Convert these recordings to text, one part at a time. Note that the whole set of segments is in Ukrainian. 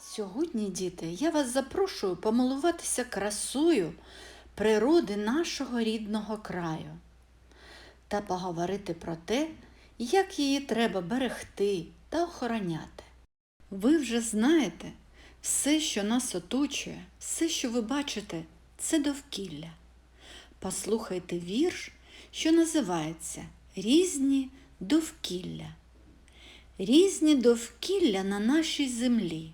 Сьогодні, діти, я вас запрошую помилуватися красою природи нашого рідного краю та поговорити про те, як її треба берегти та охороняти. Ви вже знаєте, все, що нас оточує, все, що ви бачите, це довкілля. Послухайте вірш, що називається Різні довкілля. Різні довкілля на нашій землі,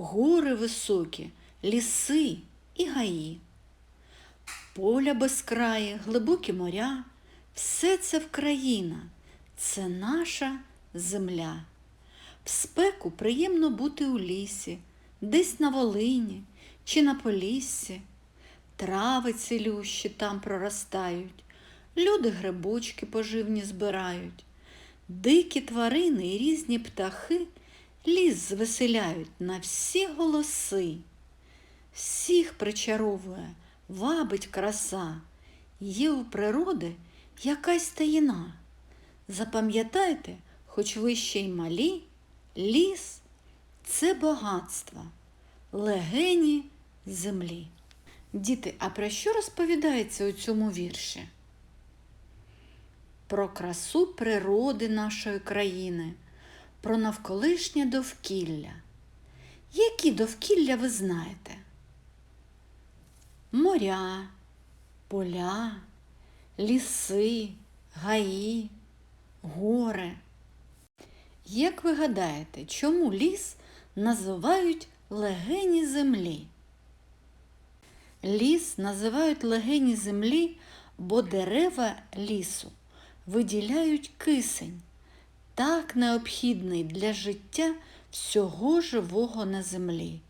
гори високі, ліси і гаї, поля безкраї, глибокі моря, все це Вкраїна, це наша земля. В спеку приємно бути у лісі, десь на Волині чи на Поліссі. Трави цілющі там проростають, люди грибочки поживні збирають. Дикі тварини і різні птахи ліс звеселяють на всі голоси. Всіх причаровує, вабить краса, є у природи якась таїна. Запам'ятайте, хоч ви ще й малі, ліс це багатство, легені землі. Діти, а про що розповідається у цьому вірші? Про красу природи нашої країни, про навколишнє довкілля. Які довкілля ви знаєте? Моря, поля, ліси, гаї, гори. Як ви гадаєте, чому ліс називають легені землі? Ліс називають легені землі, бо дерева лісу виділяють кисень, так необхідний для життя всього живого на землі.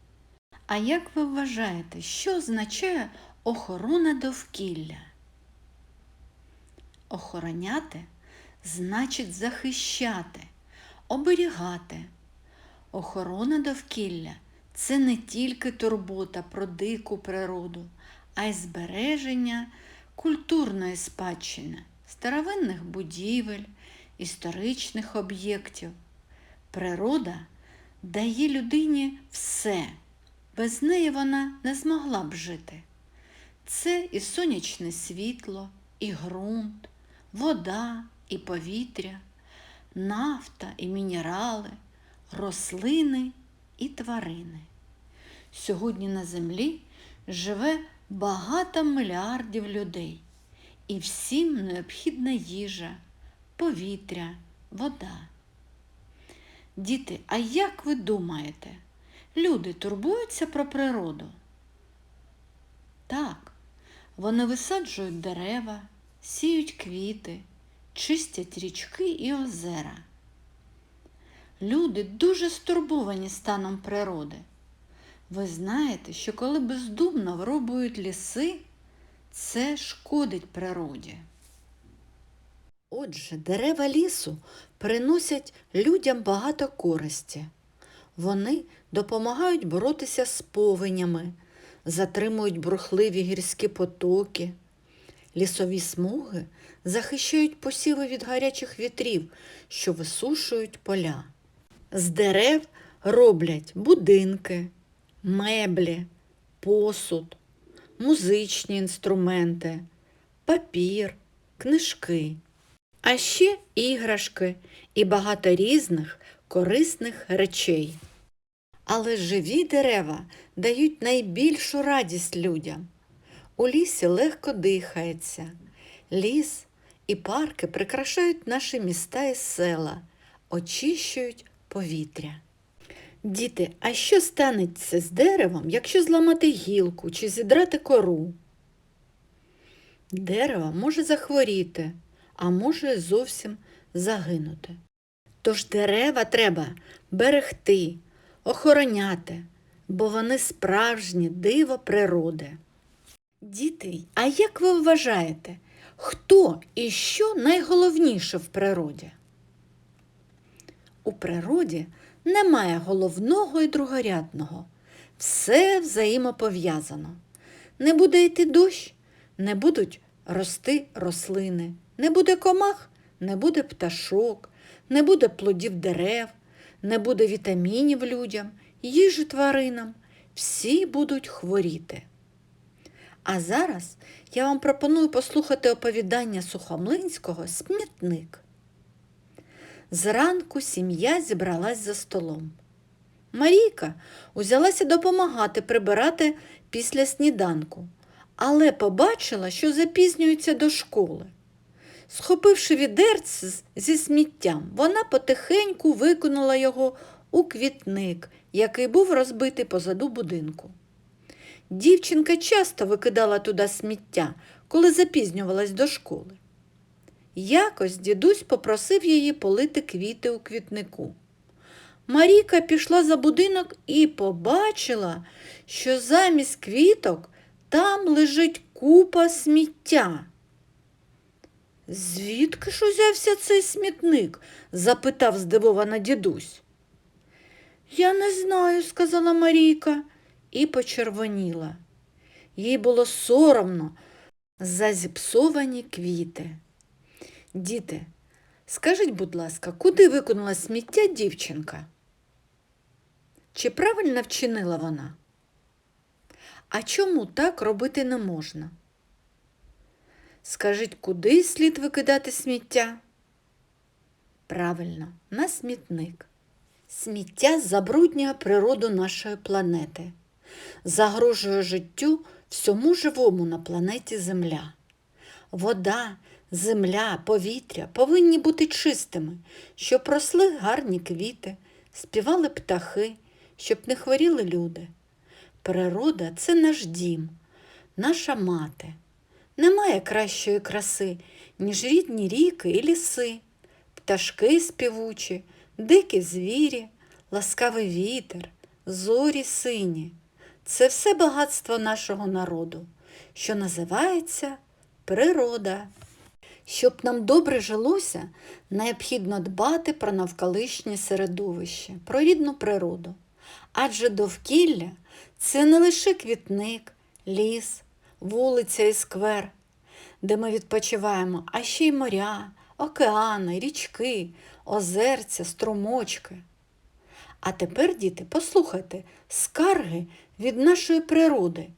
А як ви вважаєте, що означає охорона довкілля? Охороняти значить захищати, оберігати. Охорона довкілля це не тільки турбота про дику природу, а й збереження культурної спадщини, старовинних будівель, історичних об'єктів. Природа дає людині все, без неї вона не змогла б жити. Це і сонячне світло, і ґрунт, вода і повітря, нафта і мінерали, рослини і тварини. Сьогодні на землі живе багато мільярдів людей, і всім необхідна їжа, повітря, вода. Діти, а як ви думаєте, люди турбуються про природу? Так, вони висаджують дерева, сіють квіти, чистять річки і озера. Люди дуже стурбовані станом природи. Ви знаєте, що коли бездумно вирубують ліси, це шкодить природі. Отже, дерева лісу приносять людям багато користі. Вони допомагають боротися з повенями, затримують бурхливі гірські потоки. Лісові смуги захищають посіви від гарячих вітрів, що висушують поля. З дерев роблять будинки, меблі, посуд, музичні інструменти, папір, книжки, а ще іграшки і багато різних корисних речей. Але живі дерева дають найбільшу радість людям. У лісі легко дихається. Ліс і парки прикрашають наші міста і села, очищують повітря. Діти, а що станеться з деревом, якщо зламати гілку чи зідрати кору? Дерево може захворіти, а може зовсім загинути. Тож дерева треба берегти, охороняти, бо вони справжнє диво природи. Діти, а як ви вважаєте, хто і що найголовніше в природі? У природі немає головного і другорядного. Все взаємопов'язано. Не буде йти дощ, не будуть рости рослини, не буде комах, не буде пташок, не буде плодів дерев, не буде вітамінів людям їжу тваринам, всі будуть хворіти. А зараз я вам пропоную послухати оповідання Сухомлинського Смітник. Зранку сім'я зібралась за столом. Марійка узялася допомагати прибирати після сніданку, але побачила, що запізнюється до школи. Схопивши відерце з- зі сміттям, вона потихеньку викинула його у квітник, який був розбитий позаду будинку. Дівчинка часто викидала туди сміття, коли запізнювалась до школи. Якось дідусь попросив її полити квіти у квітнику. Маріка пішла за будинок і побачила, що замість квіток там лежить купа сміття. Звідки ж узявся цей смітник? запитав здивована дідусь. Я не знаю, сказала Марійка і почервоніла. Їй було соромно за зіпсовані квіти. Діти, скажіть, будь ласка, куди викинула сміття дівчинка? Чи правильно вчинила вона? А чому так робити не можна? Скажіть, куди слід викидати сміття? Правильно, на смітник. Сміття забруднює природу нашої планети, загрожує життю всьому живому на планеті Земля. Вода, земля, повітря повинні бути чистими, щоб росли гарні квіти, співали птахи, щоб не хворіли люди. Природа це наш дім, наша мати. Немає кращої краси, ніж рідні ріки і ліси, пташки співучі, дикі звірі, ласкавий вітер, зорі сині. Це все багатство нашого народу, що називається природа. Щоб нам добре жилося, необхідно дбати про навколишнє середовище, про рідну природу. Адже довкілля це не лише квітник, ліс, вулиця і сквер, де ми відпочиваємо, а ще й моря, океани, річки, озерця, струмочки. А тепер, діти, послухайте скарги від нашої природи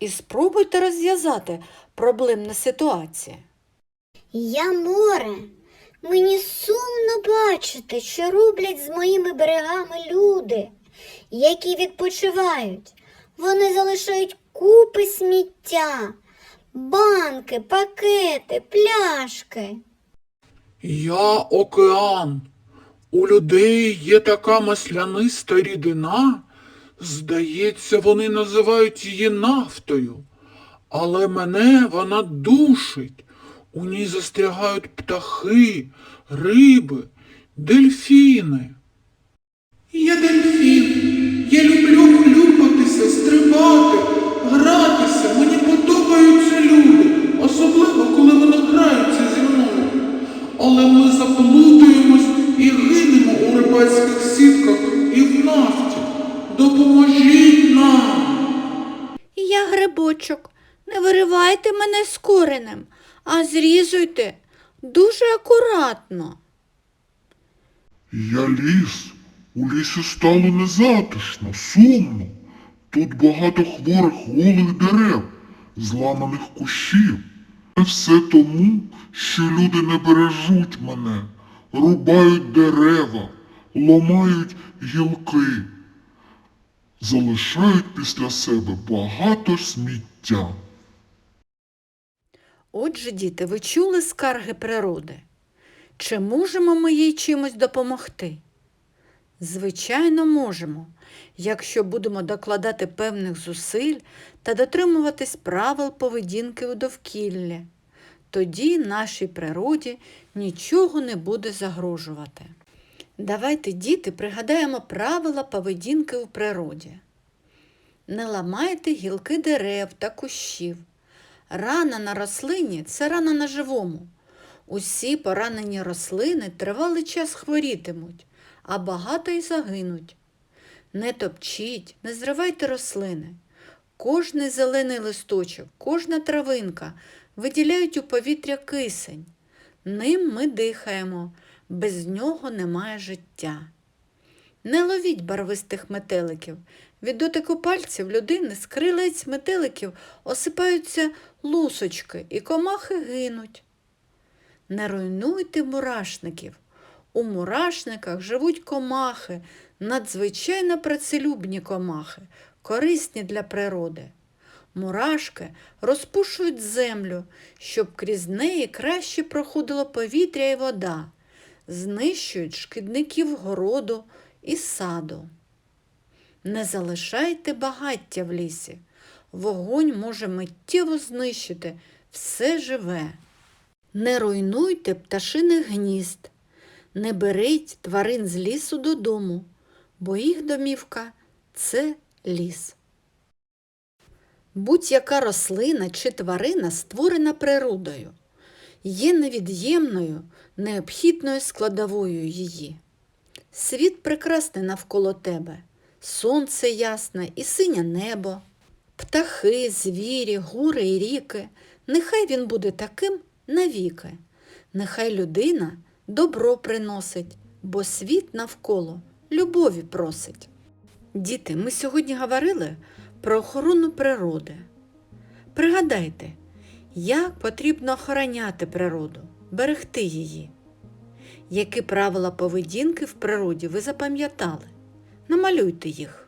і спробуйте розв'язати проблемну ситуацію. Я море. Мені сумно бачити, що роблять з моїми берегами люди, які відпочивають. Вони залишають купи сміття, банки, пакети, пляшки. Я океан. У людей є така масляниста рідина. Здається, вони називають її нафтою. Але мене вона душить. У ній застрягають птахи, риби, дельфіни. Я дельфін. Зрізуйте дуже акуратно. Я ліс. У лісі стало незатишно, сумно. Тут багато хворих голих дерев, зламаних кущів. Це все тому, що люди не бережуть мене, рубають дерева, ломають гілки, залишають після себе багато сміття. Отже, діти, ви чули скарги природи? Чи можемо ми їй чимось допомогти? Звичайно, можемо, якщо будемо докладати певних зусиль та дотримуватись правил поведінки у довкіллі. Тоді нашій природі нічого не буде загрожувати. Давайте, діти, пригадаємо правила поведінки у природі. Не ламайте гілки дерев та кущів. Рана на рослині це рана на живому. Усі поранені рослини тривалий час хворітимуть, а багато й загинуть. Не топчіть, не зривайте рослини. Кожний зелений листочок, кожна травинка виділяють у повітря кисень. Ним ми дихаємо, без нього немає життя. Не ловіть барвистих метеликів. Від дотику пальців людини з крилець метеликів осипаються лусочки і комахи гинуть. Не руйнуйте мурашників. У мурашниках живуть комахи, надзвичайно працелюбні комахи, корисні для природи. Мурашки розпушують землю, щоб крізь неї краще проходило повітря і вода, знищують шкідників городу і саду. Не залишайте багаття в лісі. Вогонь може миттєво знищити все живе. Не руйнуйте пташиних гнізд, не беріть тварин з лісу додому, бо їх домівка це ліс. Будь-яка рослина чи тварина створена природою, є невід'ємною, необхідною складовою її. Світ прекрасний навколо тебе, сонце ясне і синє небо, птахи, звірі, гори і ріки. Нехай він буде таким навіки. Нехай людина добро приносить, бо світ навколо любові просить. Діти, ми сьогодні говорили про охорону природи. Пригадайте, як потрібно охороняти природу, берегти її. Які правила поведінки в природі ви запам'ятали? Намалюйте їх.